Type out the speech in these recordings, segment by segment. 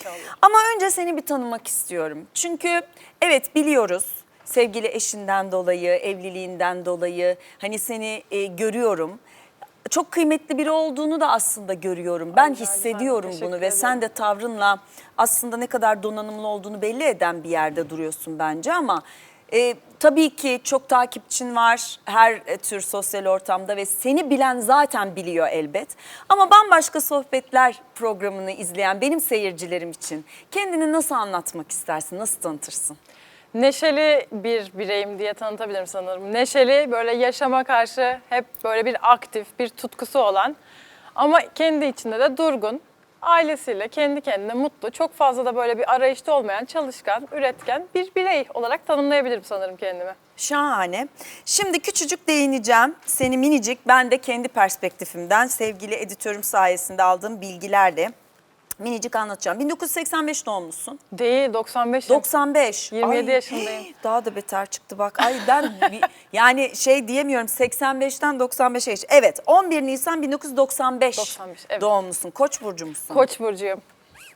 İnşallah. Ama önce seni bir tanımak istiyorum. Çünkü evet biliyoruz sevgili eşinden dolayı, evliliğinden dolayı hani seni e, görüyorum. Çok kıymetli biri olduğunu da aslında görüyorum. Ben güzel, hissediyorum teşekkür bunu ve sen de tavrınla aslında ne kadar donanımlı olduğunu belli eden bir yerde duruyorsun bence ama e, tabii ki çok takipçin var her e, tür sosyal ortamda ve seni bilen zaten biliyor elbet. Ama bambaşka sohbetler programını izleyen benim seyircilerim için kendini nasıl anlatmak istersin, nasıl tanıtırsın? Neşeli bir bireyim diye tanıtabilirim sanırım. Neşeli, böyle yaşama karşı hep böyle bir aktif, bir tutkusu olan ama kendi içinde de durgun, ailesiyle kendi kendine mutlu, çok fazla da böyle bir arayışta olmayan, çalışkan, üretken bir birey olarak tanımlayabilirim sanırım kendimi. Şahane. Şimdi küçücük değineceğim. Seni minicik ben de kendi perspektifimden sevgili editörüm sayesinde aldığım bilgilerle minicik anlatacağım. 1985 doğumlusun. Değil, 95. 95. 27 yaşındayım. Daha da beter çıktı bak. Ay ben bir- yani şey diyemiyorum 85'ten 95'e geç. Evet 11 Nisan 1995 95, evet. doğumlusun. Koç burcu musun? Koç burcuyum.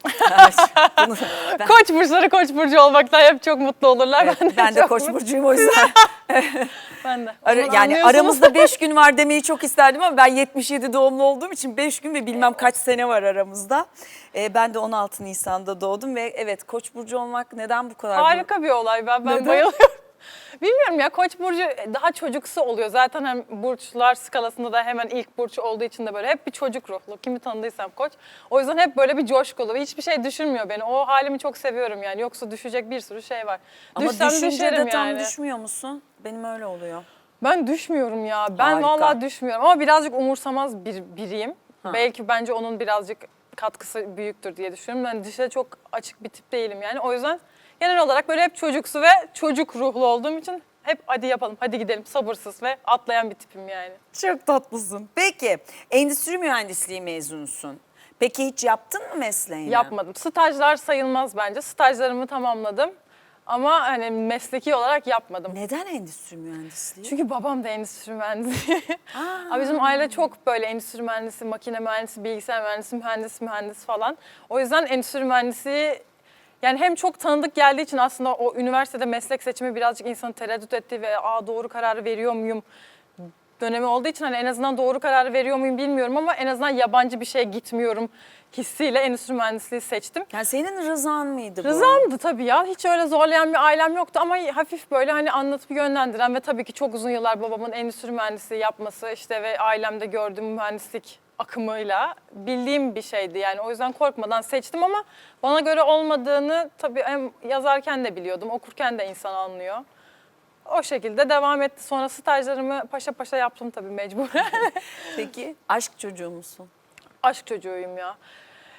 Bunu- ben, Koç burçları koç burcu olmaktan hep çok mutlu olurlar. ben de, ben de çok koç burcuyum o yüzden. Ben de. Ara- yani anlıyorsunuz. aramızda 5 gün var demeyi çok isterdim ama ben 77 doğumlu olduğum için 5 gün ve bilmem kaç sene var aramızda. Ee, ben de 16 Nisan'da doğdum ve evet Koç burcu olmak neden bu kadar? Harika bir olay ben, ben Neden? bayılıyorum. Bilmiyorum ya Koç burcu daha çocuksu oluyor. Zaten hem burçlar skalasında da hemen ilk burç olduğu için de böyle hep bir çocuk ruhlu. Kimi tanıdıysam Koç. O yüzden hep böyle bir coşkulu ve hiçbir şey düşünmüyor beni. O halimi çok seviyorum yani. Yoksa düşecek bir sürü şey var. Ama Düşsem düşünce de düşerim tam yani. düşmüyor musun? Benim öyle oluyor. Ben düşmüyorum ya. Ben Harika. vallahi düşmüyorum ama birazcık umursamaz bir biriyim. Belki bence onun birazcık katkısı büyüktür diye düşünüyorum. Ben dışa çok açık bir tip değilim yani. O yüzden genel olarak böyle hep çocuksu ve çocuk ruhlu olduğum için hep hadi yapalım, hadi gidelim sabırsız ve atlayan bir tipim yani. Çok tatlısın. Peki endüstri mühendisliği mezunusun. Peki hiç yaptın mı mesleğini? Yapmadım. Stajlar sayılmaz bence. Stajlarımı tamamladım. Ama hani mesleki olarak yapmadım. Neden endüstri mühendisliği? Çünkü babam da endüstri mühendisi. Abi bizim aile çok böyle endüstri mühendisi, makine mühendisi, bilgisayar mühendisi, mühendis, mühendis falan. O yüzden endüstri mühendisi yani hem çok tanıdık geldiği için aslında o üniversitede meslek seçimi birazcık insanı tereddüt ettiği ve Aa, doğru kararı veriyor muyum dönemi olduğu için hani en azından doğru kararı veriyor muyum bilmiyorum ama en azından yabancı bir şeye gitmiyorum hissiyle endüstri mühendisliği seçtim. Yani senin rızan mıydı bu? Rızamdı tabii ya. Hiç öyle zorlayan bir ailem yoktu ama hafif böyle hani anlatıp yönlendiren ve tabii ki çok uzun yıllar babamın endüstri mühendisliği yapması işte ve ailemde gördüğüm mühendislik akımıyla bildiğim bir şeydi yani. O yüzden korkmadan seçtim ama bana göre olmadığını tabii hem yazarken de biliyordum, okurken de insan anlıyor. O şekilde devam etti. Sonra stajlarımı paşa paşa yaptım tabii mecburen. Peki aşk çocuğu musun? Aşk çocuğuyum ya.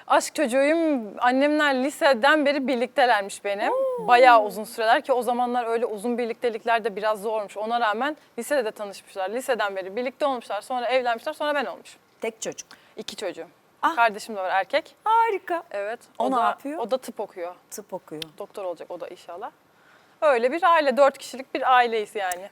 Aşk çocuğuyum. Annemler liseden beri birliktelermiş benim. Bayağı uzun süreler ki o zamanlar öyle uzun birliktelikler de biraz zormuş. Ona rağmen lisede de tanışmışlar. Liseden beri birlikte olmuşlar. Sonra evlenmişler. Sonra ben olmuşum. Tek çocuk. İki çocuğum. Ah. Kardeşim de var erkek. Harika. Evet. O ne da, yapıyor? O da tıp okuyor. Tıp okuyor. Doktor olacak o da inşallah. Öyle bir aile. Dört kişilik bir aileyiz yani.